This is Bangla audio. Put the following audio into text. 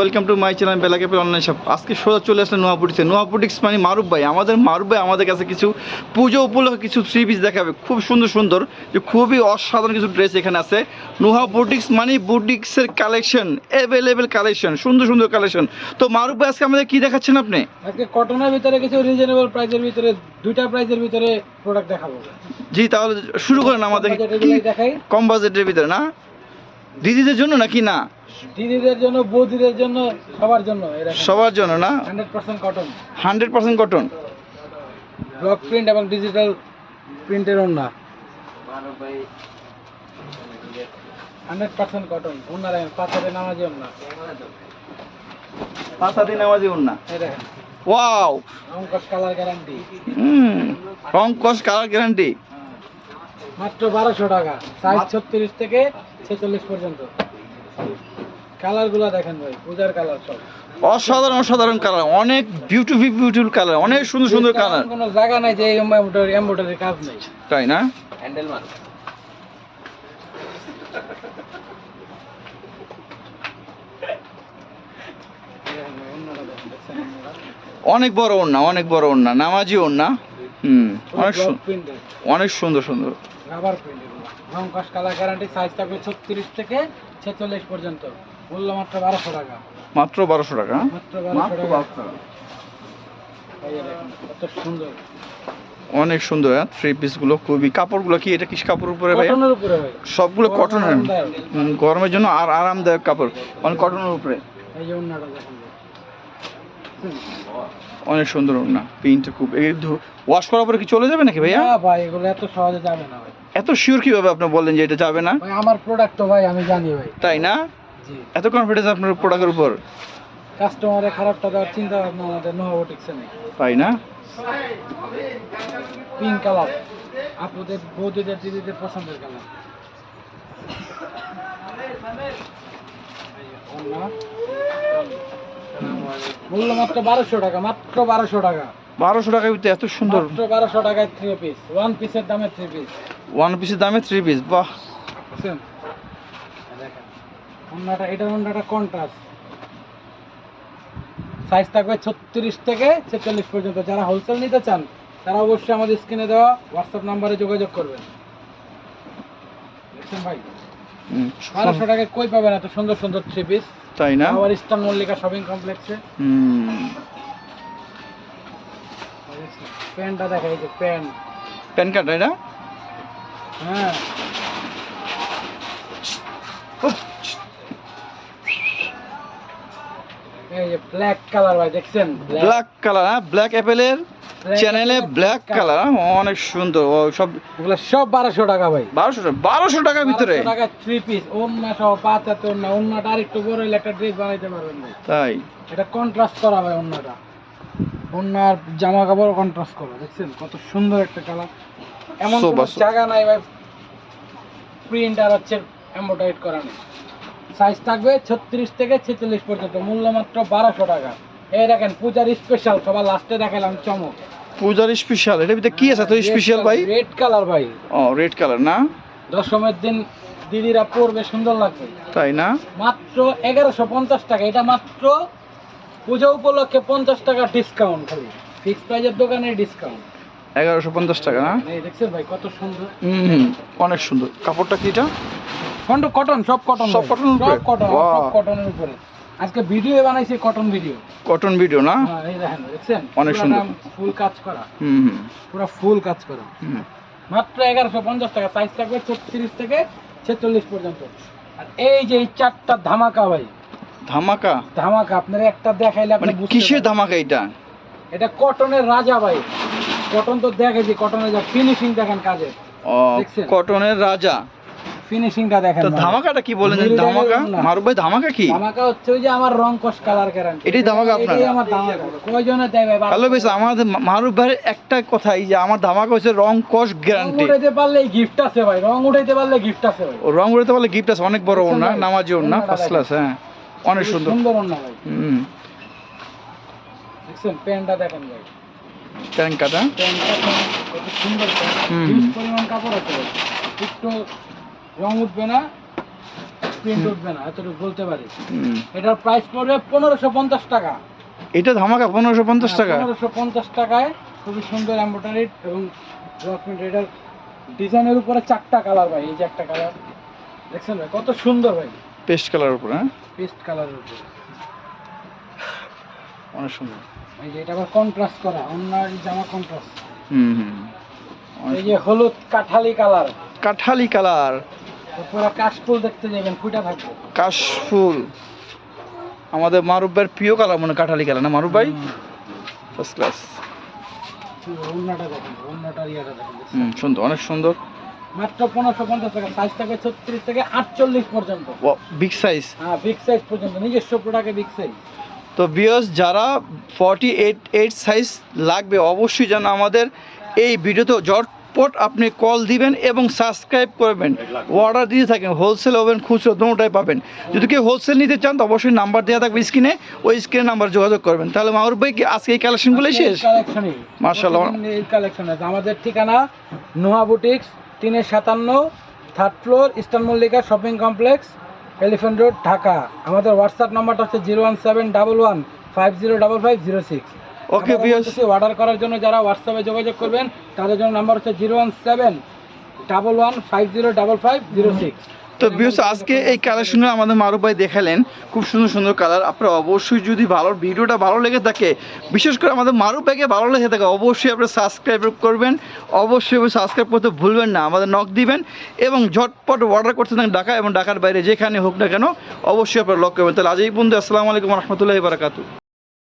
ওয়েলকাম টু মাই চ্যানেল বেলাকে অনলাইন শপ আজকে সোজা চলে আসলে নোয়াপুটিক্সে নোয়াপুটিক্স মানে মারুফ ভাই। আমাদের মারুফ ভাই আমাদের কাছে কিছু পুজো উপলক্ষে কিছু থ্রি পিস দেখাবে। খুব সুন্দর সুন্দর যে খুবই অসাধারণ কিছু ড্রেস এখানে আছে। নোহা বুটিক্স মানে বুটিক্সের কালেকশন অ্যাভেলেবেল কালেকশন সুন্দর সুন্দর কালেকশন তো মারুফ ভাই আজকে আমাদের কি দেখাচ্ছেন আপনি? আজকে কটনের ভিতরে কিছু রিজনেবল প্রাইসের ভিতরে দুইটা প্রাইসের ভিতরে প্রোডাক্ট দেখাবো। জি তাহলে শুরু করেন আমাদের। কম বাজেটের ভিতরে না? দিদিদের জন্য নাকি না? দিদিদের জন্য বৌদিদের জন্য সবার জন্য সবার জন্য না? Hundred percent cotton. Hundred percent cotton? Block print এবং ডিজিটাল প্রিন্টের ওন্না হান্ড্রেড পার্সেন্ট কটন নামাজি কালার গ্যারান্টি। হুম রং কস কালার গ্যারান্টি। মাত্র বারোশো টাকা। সাইজ ছত্রিশ থেকে ছেচল্লিশ পর্যন্ত। কালারগুলো দেখেন ভাই পূজার কালার সব। অসাধারণ অসাধারণ কালার অনেক বিউটিফুল বিউটিফুল কালার অনেক সুন্দর সুন্দর কালার কোনো জায়গা নাই যে এমব্রয়ডারি এমব্রয়ডারি কাজ নেই। তাই না? হ্যান্ডেল মার অনেক বড় ওড়না অনেক বড় ওড়না নামাজি ওড়না। হুম অনেক অনেক সুন্দর সুন্দর। রাবার প্রিন্ট রং কস কালার গ্যারান্টি সাইজ থাকবে ছত্রিশ থেকে ছেচল্লিশ পর্যন্ত। মূল্য মাত্র বারোশো টাকা। মাত্র বারোশো টাকা মাত্র বারোশো টাকা। এই কত সুন্দর। অনেক সুন্দর হ্যাঁ? থ্রি পিসগুলো খুবই। কাপড়গুলো কি এটা কিস কাপড় উপরে ভাই। সবগুলো কটনের গরমের জন্য আর আরামদায়ক কাপড়। অনেক কটনের উপরে। এই যে অনেক সুন্দর ওড়না প্রিন্টটা খুব। ওয়াশ করার পরে কি চলে যাবে নাকি ভাইয়া? না ভাই এগুলো এত সহজে যাবে না ভাই। এত শিওর কীভাবে আপনি বললেন যে এটা যাবে না? ভাই আমার প্রোডাক্ট তো ভাই আমি জানি ভাই। তাই না? জি। এত কনফিডেন্স আপনার প্রোডাক্টের উপর? কাস্টমারের খারাপটা দেওয়ার চিন্তা ভাবনা আমাদের নোহাবোটিক্সে নেই। তাই না? পিঙ্ক কালার আপুদের বৌদিদের দিদিদের পছন্দের কালার মূল্য মাত্র বারোশো টাকা মাত্র বারোশো টাকা। বারোশো টাকার ভিতরে এত সুন্দর। মাত্র বারোশো টাকায় থ্রি পিস ওয়ান পিসের দামে থ্রি পিস ওয়ান পিসের দামে থ্রি পিস বাহ। বুঝছেন অন্যটা এটার অন্যটা কন্ট্রাস্ট সাইজ থাকবে ছত্রিশ থেকে ছেচল্লিশ পর্যন্ত। যারা হোলসেল নিতে চান তারা অবশ্যই আমাদের স্ক্রিনে দেওয়া হোয়াটসঅ্যাপ নাম্বারে যোগাযোগ করবেন। দেখছেন ভাই? বারোশো টাকায় কই পাবেন এত সুন্দর সুন্দর থ্রি পিস তাই না? আবার ইস্টার্ন মল্লিকা শপিং কমপ্লেক্সে প্যান্টটা দেখা এই যে প্যান্ট প্যান কার্ড এটা হ্যাঁ। এই যে ব্ল্যাক কালার ভাই দেখছেন? ব্ল্যাক কালার হ্যাঁ ব্ল্যাক অ্যাপেলের চ্যানেলে ব্ল্যাক কালার অনেক সুন্দর। ও সব এগুলো সব বারোশো টাকা ভাই। বারোশো টাকা বারোশো টাকার ভিতরে। টাকা থ্রি পিস ওন্না সহ পাঁচ হাতে ওন্না ওন্নাটা আর বড় হলে একটা ড্রেস বানাইতে পারবেন ভাই। তাই। এটা কন্ট্রাস্ট করা ভাই ওন্নাটা ওন্নার জামা কাপড় কন্ট্রাস্ট করা দেখছেন? কত সুন্দর একটা কালার এমন জায়গা নাই ভাই। প্রিন্ট আর হচ্ছে এম্বোটাইট করা নেই। সাইজ থাকবে ছত্রিশ থেকে ছেচল্লিশ পর্যন্ত মূল্য মাত্র বারোশো টাকা। এই দেখেন পূজার স্পেশাল সবার লাস্টে দেখালাম চমক। পূজার স্পেশাল এটার ভিতরে কি আছে? এত স্পেশাল ভাই? রেড কালার ভাই। ও রেড কালার না? দশমের দিন দিদিরা পরবে সুন্দর লাগবে। তাই না? মাত্র এগারোশো পঞ্চাশ টাকা। এটা মাত্র পুজো উপলক্ষে পঞ্চাশ টাকা ডিসকাউন্ট খালি। ফিক্স প্রাইজের দোকানে ডিসকাউন্ট এগারোশো পঞ্চাশ টাকা না? এই দেখছেন ভাই কত সুন্দর। হুম অনেক সুন্দর। কাপড়টা কি এটা? খন্ড কটন সব কটন সব কটন সব কটন সব কটনের উপরে। আজকে ভিডিও বানাইছি কটন ভিডিও কটন ভিডিও না? হ্যাঁ এই দেখেন দেখছেন? অনেক সুন্দর। ফুল কাজ করা। হুম হুম। পুরো ফুল কাজ করা। হুম। মাত্র এগারোশো পঞ্চাশ টাকা সাইজ থাকবে ছত্রিশ থেকে ছেচল্লিশ পর্যন্ত। আর এই যে এই চারটা ধামাকা ভাই ধামাকা? ধামাকা আপনার একটা দেখাইলে আপনি মানে কিসের ধামাকা এটা এটা কটনের রাজা ভাই। কটন তো দেখে যে কটনের যা ফিনিশিং দেখেন কাজের। ও কটনের রাজা? ফিনিশিংটা দেখেন তো ধামাকাটা কি বলেন ধামাকা? মারুফ ভাই ধামাকা কি? ধামাকা হচ্ছে ওই যে আমার রং কস কালার গ্যারান্টি এটাই ধামাকা আপনার? এটাই আমার ধামাকা। কয়জনে দেয় ভাই? হ্যালো বেশ আমাদের মা- মারুফ ভাইয়ের একটা কথাই যে আমার ধামাকা হচ্ছে রং কস রং গ্যারান্টি উঠাইতে পারলে গিফট আছে ভাই। রং উঠাইতে পারলে গিফট আছে ভাই। ও রং উড়াতে পারলে গিফট আছে অনেক বড় ওনা ভাই? নামাজি ওনা ফার্স্ট ক্লাস হ্যাঁ। অনেক সুন্দর। সুন্দর অন্য ভাই। হুম। দেখছেন প্যান্টটা দেখেন ভাই। ট্যাঙ্কাটা দেখেন, কত সুন্দর প্যান্ট। পরিমাণ কাপড় আছে একটু রং উঠবে না প্রিন্ট উঠবে না এতটুকু বলতে পারি। এটার প্রাইস পড়বে পনেরোশো পঞ্চাশ টাকা। এটা ধামাকা পনেরোশো পঞ্চাশ টাকা? পনেরোশো পঞ্চাশ টাকায় খুবই সুন্দর এম্বোটারি এবং প্রিন্ট এটার ডিজাইনের উপরে চারটা কালার ভাই এই যে একটা কালার দেখছেন ভাই কত সুন্দর ভাই। পেস্ট কালার উপর হ্যাঁ? পেস্ট কালারের উপরে। অনেক সুন্দর। এই যে এটা আবার কন্ট্রাস্ট করা অন্য জামা কন্ট্রাস্ট হুম হুম। এই যে হলুদ কাঠালি কালার কাঠালি কালার পুরো কাশফুল দেখতে যাবেন ফুটা থাকবে কাশফুল। আমাদের মারুফ ভাইয়ের প্রিয় কালার মনে কাঠালি কালার না মারুফ ভাই? ফার্স্ট ক্লাস হুম সুন্দর অনেক সুন্দর। মাত্র পনেরোশো পঞ্চাশ টাকা সাইজ থাকে ছত্রিশ থেকে আটচল্লিশ পর্যন্ত। বিগ সাইজ হ্যাঁ বিগ সাইজ পর্যন্ত নিজস্ব প্রোডাক্টে বিগ সাইজ তো বিয়স যারা ফর্টি এইট এইট সাইজ লাগবে অবশ্যই যেন আমাদের এই ভিডিওতে জটপট আপনি কল দিবেন এবং সাবস্ক্রাইব করবেন। অর্ডার দিয়ে থাকেন হোলসেল হবেন খুচরো দুটোটাই পাবেন। যদি কেউ হোলসেল নিতে চান তো অবশ্যই নাম্বার দেওয়া থাকবে স্ক্রিনে ওই স্ক্রিনে নাম্বার যোগাযোগ করবেন। তাহলে মাহরুব ভাই কি আজকে এই কালেকশনগুলোই শেষ? মাশাআল্লাহ। এই কালেকশন আছে। আমাদের ঠিকানা নোহা বুটিক্স তিনের সাতান্ন third floor eastern Mallika shopping complex elephant road Dhaka. আমাদের হোয়াটসঅ্যাপ নাম্বারটা হচ্ছে zero one seven double one five zero double five zero six okay বিয়স অর্ডার করার জন্য যারা হোয়াটসঅ্যাপে যোগাযোগ করবেন তাদের জন্য নাম্বার হচ্ছে zero one seven double one five zero double five zero six তো বিয়স আজকে এই কালেকশনগুলো আমাদের মারুফ ভাই দেখালেন খুব সুন্দর সুন্দর কালার আপনারা অবশ্যই যদি ভালো ভিডিওটা ভালো লেগে থাকে বিশেষ করে আমাদের মারুফ ভাইকে ভালো লেগে থাকে অবশ্যই আপনি সাবস্ক্রাইব করবেন। অবশ্যই সাবস্ক্রাইব করতে ভুলবেন না আমাদের নক দিবেন এবং ঝটপট অর্ডার করতে থাকেন ঢাকা এবং ঢাকার বাইরে যেখানে হোক না কেন অবশ্যই আপনারা লক করবেন। তাহলে আজ এই বন্ধু আসসালামু আলাইকুম রহমতুল্লাহি বারাকাতু